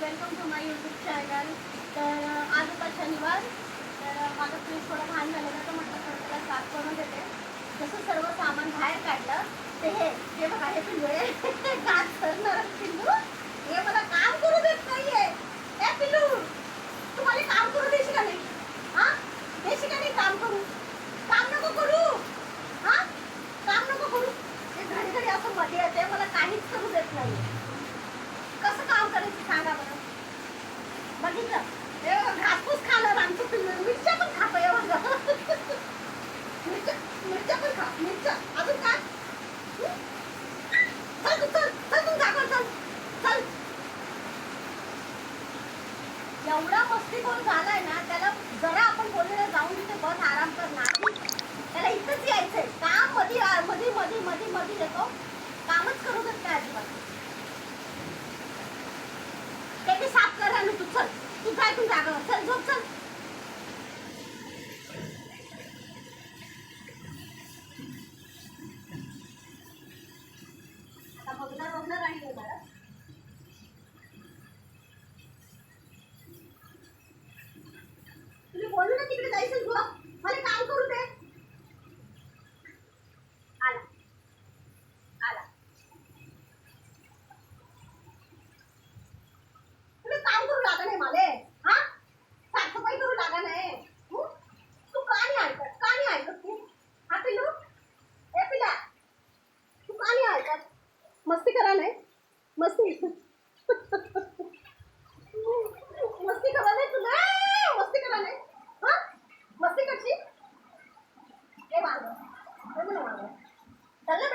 Welcome to my YouTube channel तर आज होता शनिवार. तर माझं फ्रीज थोडं घाण झालेलं तर म्हटलं थोडं त्याला साफ करून देते. जसं सर्व सामान बाहेर काढलं ते हे हे बघा हे पिल्लू आहे काच करणार पिल्लू. हे मला काम करू देत नाहीये. आहे पिल्लू तू मला काम करू देशील का नाही? हा? देशील का नाही काम करू? काम नको करू. हा? काम नको करू. हे घडी घडी असं मध्ये येते मला काहीच करू देत नाही एवढा एवढा कोण झालाय ना त्याला जरा आपण बोललेलं जाऊन तिथे बस आराम कर नाही त्याला इथंच यायचंय काममध्ये मध्ये मध्ये मध्ये मध्ये येतो कामच करू देत नाही अजिबात. ते साफ करा ना तू चल. तू काय तू जागा चल झोप चल. आता बघणार बघणार राहिली मला तुम्ही बोलू ना तिकडे जायचं तुला मला काम करू मस्ती. मस्ती करायला तुला मस्ती करायला हा? मस्ती करशील? हे मागं चाललं